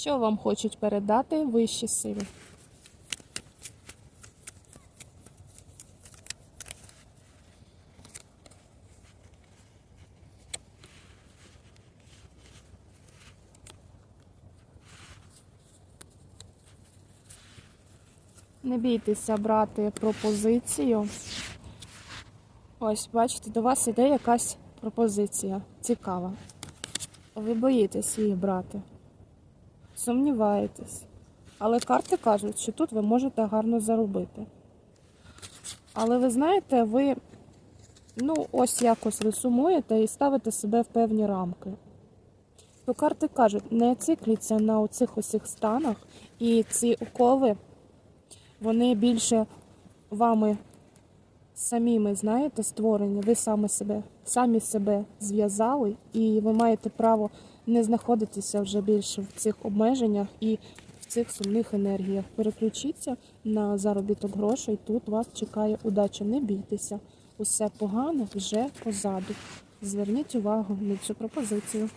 Що вам хочуть передати вищі сили? Не бійтеся брати пропозицію. Ось, бачите, до вас іде якась пропозиція цікава. Ви боїтесь її брати, сумніваєтесь. Але карти кажуть, що тут ви можете гарно заробити. Але ви знаєте, ви ну, ось якось ви і ставите себе в певні рамки. То карти кажуть, не цикліться на оцих усіх станах, і ці окови, вони більше вами самими, знаєте, створені, ви саме себе, самі себе зв'язали, і ви маєте право не знаходитися вже більше в цих обмеженнях і в цих сумних енергіях. Переключіться на заробіток грошей. Тут вас чекає удача. Не бійтеся. Усе погане вже позаду. Зверніть увагу на цю пропозицію.